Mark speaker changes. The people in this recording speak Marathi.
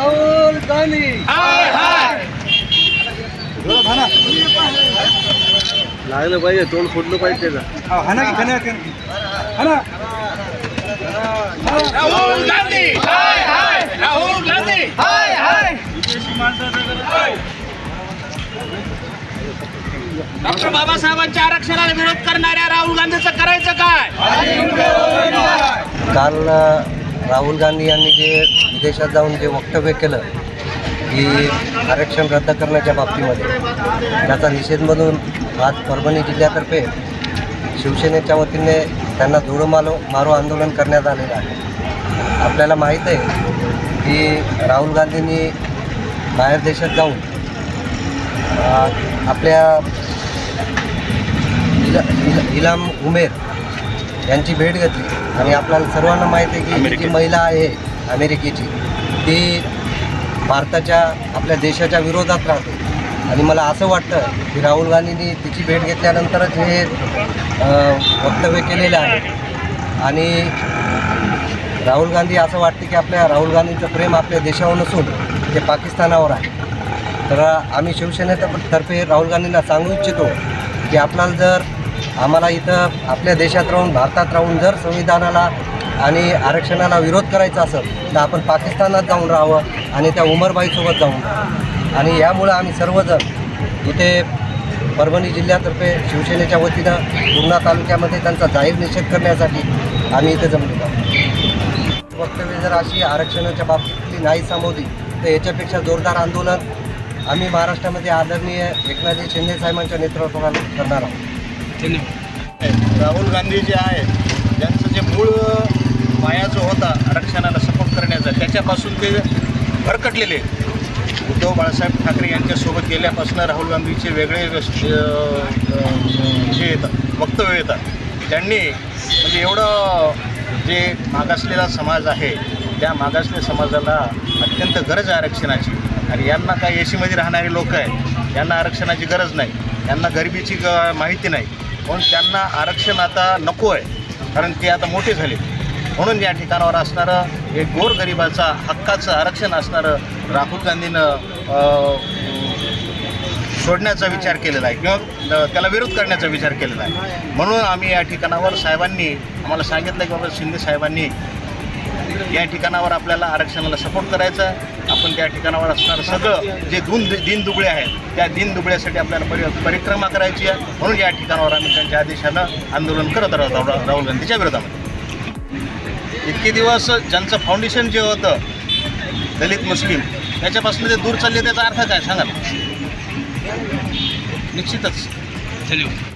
Speaker 1: राहुल गांधी. लागलं पाहिजे तोंड फुटलं पाहिजे त्याचा.
Speaker 2: हाना की खाना हाना.
Speaker 3: राहुल गांधी हाय हाय. राहुल गांधी हाय हाय. डॉक्टर बाबासाहेबांच्या आरक्षणाला विरोध करणाऱ्या राहुल गांधीचं करायचं काय?
Speaker 4: काल राहुल गांधी यांनी जे विदेशात जाऊन जे वक्तव्य केलं की आरक्षण रद्द करण्याच्या बाबतीमध्ये त्याचा निषेध म्हणून आज परभणी जिल्ह्यातर्फे शिवसेनेच्या वतीने त्यांना धुळं मालो मारो आंदोलन करण्यात आलेलं आहे. आपल्याला माहीत आहे की राहुल गांधींनी बाहेर देशात जाऊन आपल्या इला इला इलाम उमेर यांची भेट घेतली. आणि आपल्याला सर्वांना माहिती आहे की जी महिला आहे अमेरिकेची ती भारताच्या आपल्या देशाच्या विरोधात राहते. आणि मला असं वाटतं की राहुल गांधींनी तिची भेट घेतल्यानंतरच हे वक्तव्य केलेलं आहे. आणि राहुल गांधी असं वाटते की आपल्या राहुल गांधींचं प्रेम आपल्या देशावर नसून ते पाकिस्तानावर आहे. तर आम्ही शिवसेनेतर्फे राहुल गांधींना सांगू इच्छितो की आपल्याला जर आम्हाला इथं आपल्या देशात राहून भारतात राहून जर संविधानाला आणि आरक्षणाला विरोध करायचा असेल तर आपण पाकिस्तानात जाऊन राहावं आणि त्या उमरबाईसोबत जाऊन राहावं. आणि यामुळं आम्ही सर्वजण इथे परभणी जिल्ह्यातर्फे शिवसेनेच्या वतीनं पूर्णा तालुक्यामध्ये त्यांचा जाहीर निषेध करण्यासाठी आम्ही इथे जमलेलो आहोत वक्तव्य जर अशी आरक्षणाच्या बाबतीतली नाही संबोधली तर याच्यापेक्षा जोरदार आंदोलन आम्ही महाराष्ट्रामध्ये आदरणीय एकनाथजी शिंदे साहेबांच्या नेतृत्वाखाली करणार आहोत.
Speaker 5: राहुल गांधी जे आहे त्यांचं जे मूळ पाया जो होता आरक्षणाला सपोर्ट करण्याचा त्याच्यापासून ते भरकटलेले उद्धव बाळासाहेब ठाकरे यांच्यासोबत गेल्यापासून राहुल गांधीचे वेगळे हे येतात वक्तव्य येतात. त्यांनी म्हणजे एवढं जे मागासलेला समाज आहे त्या मागासलेल्या समाजाला अत्यंत गरज आहे आरक्षणाची. आणि यांना काय ए सीमध्ये राहणारे लोक आहेत यांना आरक्षणाची गरज नाही. यांना गरिबीची ग माहिती नाही. म्हणून त्यांना आरक्षण आता नको आहे. कारण ते आता मोठे झाले. म्हणून या ठिकाणावर असणारं एक गोरगरिबाचा हक्काचं आरक्षण असणारं राहुल गांधीनं सोडण्याचा विचार केलेला आहे किंवा त्याला विरोध करण्याचा विचार केलेला आहे. म्हणून आम्ही या ठिकाणावर साहेबांनी आम्हाला सांगितलं की बाबा शिंदे साहेबांनी या ठिकाणावर आपल्याला आरक्षणाला सपोर्ट करायचा आहे. आपण त्या ठिकाणावर असणारं सगळं जे दोन दिन दुबळे आहेत त्या दिन दुबळ्यासाठी आपल्याला परि परिक्रमा करायची आहे. म्हणून या ठिकाणावर आम्ही त्यांच्या आदेशानं आंदोलन करत राहतो राहुल राहुल गांधीच्या विरोधामध्ये. इतके दिवस ज्यांचं फाउंडेशन जे होतं दलित मुस्लिम त्याच्यापासून ते दूर चालले त्याचा अर्थ काय? सांगा निश्चितच. निश्चितच